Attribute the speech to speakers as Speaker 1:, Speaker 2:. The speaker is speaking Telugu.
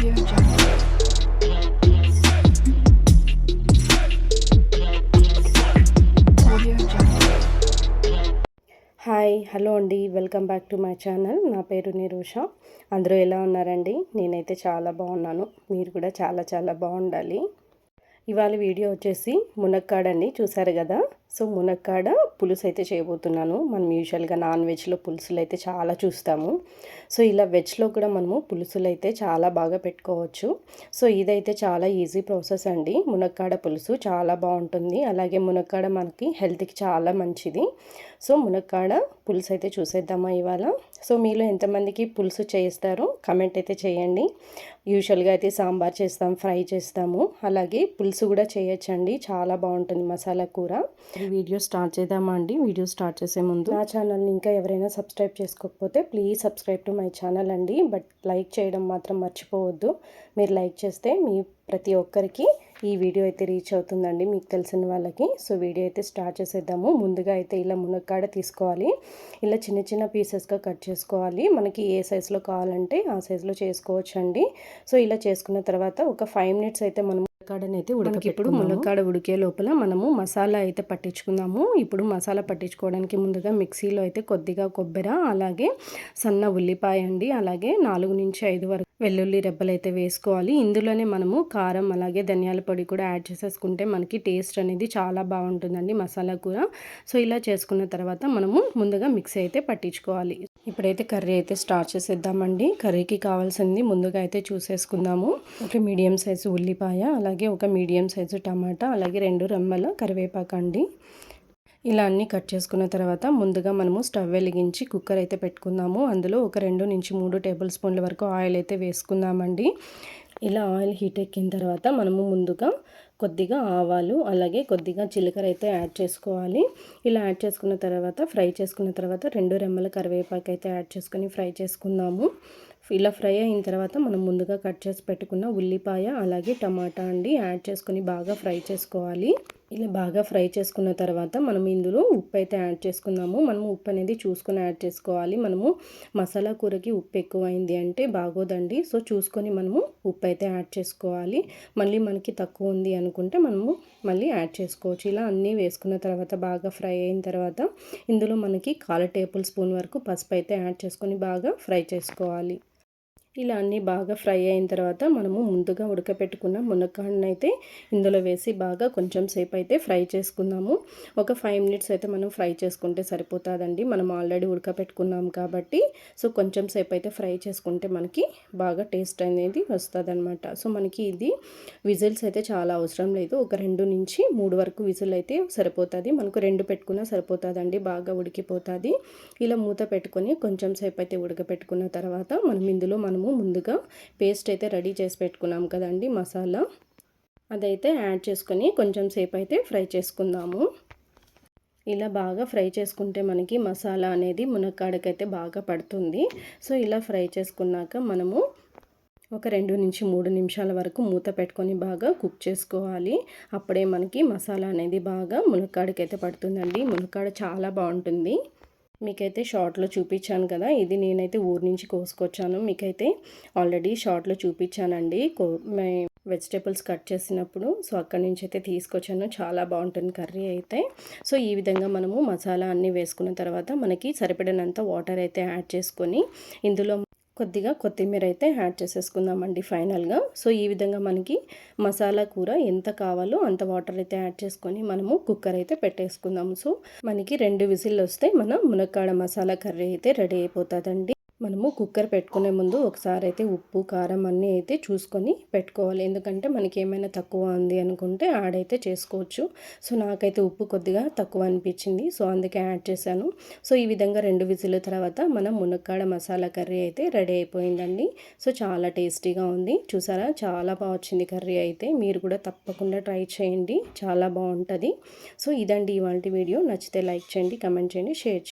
Speaker 1: హాయ్ హలో అండి. Welcome back to my channel నా పేరు నిరూష. అందరూ ఎలా ఉన్నారండి? నేనైతే చాలా బాగున్నాను. మీరు కూడా చాలా చాలా బాగుండాలి. ఇవాళ వీడియో వచ్చేసి మునక్కాడండి. చూసారు కదా? సో మునక్కాడ పులుసు అయితే చేయబోతున్నాను. మనం యూజువల్గా నాన్ వెజ్లో పులుసులు అయితే చాలా చూస్తాము. సో ఇలా వెజ్లో కూడా మనము పులుసులు అయితే చాలా బాగా పెట్టుకోవచ్చు. సో ఇదైతే చాలా ఈజీ ప్రాసెస్ అండి. మునక్కాడ పులుసు చాలా బాగుంటుంది. అలాగే మునక్కాడ మనకి హెల్త్కి చాలా మంచిది. సో మునక్కాడ పులుసు అయితే చూసేద్దామా ఇవాళ. సో మీలో ఎంతమందికి పులుసు చేస్తారో కమెంట్ అయితే చేయండి. యూజువల్గా అయితే సాంబార్ చేస్తాం ఫ్రై చేస్తాము. అలాగే పులుసు కూడా చేయొచ్చండి. చాలా బాగుంటుంది మసాలా కూర. వీడియో స్టార్ట్ చేద్దామా అండి? వీడియో స్టార్ట్ చేసే ముందు నా ఛానల్ని ఇంకా ఎవరైనా సబ్స్క్రైబ్ చేసుకోకపోతే please subscribe to my channel అండి. బట్ లైక్ చేయడం మాత్రం మర్చిపోవద్దు. మీరు లైక్ చేస్తే మీ ప్రతి ఒక్కరికి ఈ వీడియో అయితే రీచ్ అవుతుందండి మీకు తెలిసిన వాళ్ళకి. సో వీడియో అయితే స్టార్ట్ చేసేద్దాము. ముందుగా అయితే ఇలా మునక్కాడ తీసుకోవాలి. ఇలా చిన్న చిన్న పీసెస్గా కట్ చేసుకోవాలి. మనకి ఏ సైజులో కావాలంటే ఆ సైజులో చేసుకోవచ్చు అండి సో ఇలా చేసుకున్న తర్వాత ఒక ఫైవ్ మినిట్స్ అయితే మనం మునక్కాడని అయితే ఉడకకి ఇప్పుడు మునక్కాడ ఉడికే లోపల మనము మసాలా అయితే పట్టించుకుందాము. ఇప్పుడు మసాలా పట్టించుకోవడానికి ముందుగా మిక్సీలో అయితే కొద్దిగా కొబ్బరి అలాగే సన్న ఉల్లిపాయ అండి. అలాగే నాలుగు నుంచి ఐదు వరకు వెల్లుల్లి రెబ్బలు అయితే వేసుకోవాలి. ఇందులోనే మనము కారం అలాగే ధనియాల పొడి కూడా యాడ్ చేసేసుకుంటే మనకి టేస్ట్ అనేది చాలా బాగుంటుందండి మసాలా కూర సో ఇలా చేసుకున్న తర్వాత మనము ముందుగా మిక్సీ అయితే పట్టించుకోవాలి. ఇప్పుడైతే కర్రీ అయితే స్టార్ట్ చేసేద్దామండి. కర్రీకి కావాల్సింది ముందుగా అయితే చూసేసుకుందాము. ఒక మీడియం సైజు ఉల్లిపాయ అలాగే ఒక మీడియం సైజు టమాటా అలాగే రెండు రెమ్మల కరివేపాకు అండి ఇలా అన్నీ కట్ చేసుకున్న తర్వాత ముందుగా మనము స్టవ్ వెలిగించి కుక్కర్ అయితే పెట్టుకుందాము. అందులో ఒక రెండు నుంచి మూడు టేబుల్ స్పూన్ల వరకు ఆయిల్ అయితే వేసుకుందామండి. ఇలా ఆయిల్ హీట్ ఎక్కిన తర్వాత మనము ముందుగా కొద్దిగా ఆవాలు అలాగే కొద్దిగా జీలకర్ర అయితే యాడ్ చేసుకోవాలి. ఇలా యాడ్ చేసుకున్న తర్వాత ఫ్రై చేసుకున్న తర్వాత రెండు రెమ్మల కరివేపాకు అయితే యాడ్ చేసుకొని ఫ్రై చేసుకుందాము. ఇలా ఫ్రై అయిన తర్వాత మనం ముందుగా కట్ చేసి పెట్టుకున్న ఉల్లిపాయ అలాగే టమాటా అండి యాడ్ చేసుకొని బాగా ఫ్రై చేసుకోవాలి. ఇలా బాగా ఫ్రై చేసుకున్న తర్వాత మనం ఇందులో ఉప్పు అయితే యాడ్ చేసుకుందాము. మనము ఉప్పు అనేది చూసుకొని యాడ్ చేసుకోవాలి. మనము మసాలా కూరకి ఉప్పు ఎక్కువైంది అంటే బాగోదండి. సో చూసుకొని మనము ఉప్పు అయితే యాడ్ చేసుకోవాలి. మళ్ళీ మనకి తక్కువ ఉంది అనుకుంటే మనము మళ్ళీ యాడ్ చేసుకోవచ్చు. ఇలా అన్నీ వేసుకున్న తర్వాత బాగా ఫ్రై అయిన తర్వాత ఇందులో మనకి కాల టేబుల్ స్పూన్ వరకు పసుపు అయితే యాడ్ చేసుకొని బాగా ఫ్రై చేసుకోవాలి. ఇలా అన్నీ బాగా ఫ్రై అయిన తర్వాత మనము ముందుగా ఉడకపెట్టుకున్న మునక్కాడని అయితే ఇందులో వేసి బాగా కొంచెం సేపు అయితే ఫ్రై చేసుకుందాము. ఒక ఫైవ్ మినిట్స్ అయితే మనం ఫ్రై చేసుకుంటే సరిపోతుందండి. మనం ఆల్రెడీ ఉడకపెట్టుకున్నాం కాబట్టి సో కొంచెం సేపు అయితే ఫ్రై చేసుకుంటే మనకి బాగా టేస్ట్ అనేది వస్తుందన్నమాట. సో మనకి ఇది విజిల్స్ అయితే చాలా అవసరం లేదు. ఒక రెండు నుంచి మూడు వరకు విజిల్ అయితే సరిపోతుంది. మనకు రెండు పెట్టుకున్నా సరిపోతుందండి. బాగా ఉడికిపోతుంది. ఇలా మూత పెట్టుకొని కొంచెం సేపు అయితే ఉడకపెట్టుకున్న తర్వాత మనం ఇందులో మనం మనము ముందుగా పేస్ట్ అయితే రెడీ చేసి పెట్టుకున్నాం కదండి మసాలా. అదైతే యాడ్ చేసుకొని కొంచెం సేపు అయితే ఫ్రై చేసుకుందాము. ఇలా బాగా ఫ్రై చేసుకుంటే మనకి మసాలా అనేది మునక్కాడకైతే బాగా పడుతుంది. సో ఇలా ఫ్రై చేసుకున్నాక మనము ఒక రెండు నుంచి మూడు నిమిషాల వరకు మూత పెట్టుకొని బాగా కుక్ చేసుకోవాలి. అప్పుడే మనకి మసాలా అనేది బాగా మునక్కాడకైతే పడుతుందండి. మునక్కాడ చాలా బాగుంటుంది. మీకైతే షార్ట్లో చూపించాను కదా ఇది నేనైతే ఊరు నుంచి కోసుకొచ్చాను. మీకైతే ఆల్రెడీ షార్ట్లో చూపించానండి. కో వెజిటేబుల్స్ కట్ చేసినప్పుడు. సో అక్కడి నుంచి అయితే తీసుకొచ్చాను. చాలా బాగుంటుంది కర్రీ అయితే. సో ఈ విధంగా మనము మసాలా అన్నీ వేసుకున్న తర్వాత మనకి సరిపడినంత వాటర్ అయితే యాడ్ చేసుకొని ఇందులో కొద్దిగా కొత్తిమీర అయితే యాడ్ చేసేసుకుందామండి ఫైనల్గా. సో ఈ విధంగా మనకి మసాలా కూర ఎంత కావాలో అంత వాటర్ అయితే యాడ్ చేసుకొని మనము కుక్కర్ అయితే పెట్టేసుకుందాము. సో మనకి రెండు విజిల్ వస్తే మన మునక్కాడ మసాలా కర్రీ అయితే రెడీ అయిపోతుందండి. మనము కుక్కర్ పెట్టుకునే ముందు ఒకసారి అయితే ఉప్పు కారం అన్నీ అయితే చూసుకొని పెట్టుకోవాలి. ఎందుకంటే మనకి ఏమైనా తక్కువ ఉంది అనుకుంటే యాడ్ అయితే చేసుకోవచ్చు. సో నాకైతే ఉప్పు కొద్దిగా తక్కువ అనిపించింది. సో అందుకే యాడ్ చేశాను. సో ఈ విధంగా రెండు విజిల్ తర్వాత మనం మునక్కాడ మసాలా కర్రీ అయితే రెడీ అయిపోయిందండి. సో చాలా టేస్టీగా ఉంది. చూసారా? చాలా బాగా వచ్చింది కర్రీ అయితే. మీరు కూడా తప్పకుండా ట్రై చేయండి. చాలా బాగుంటుంది. సో ఇదండి ఇవాళ వీడియో. నచ్చితే లైక్ చేయండి కమెంట్ చేయండి షేర్ చేయండి.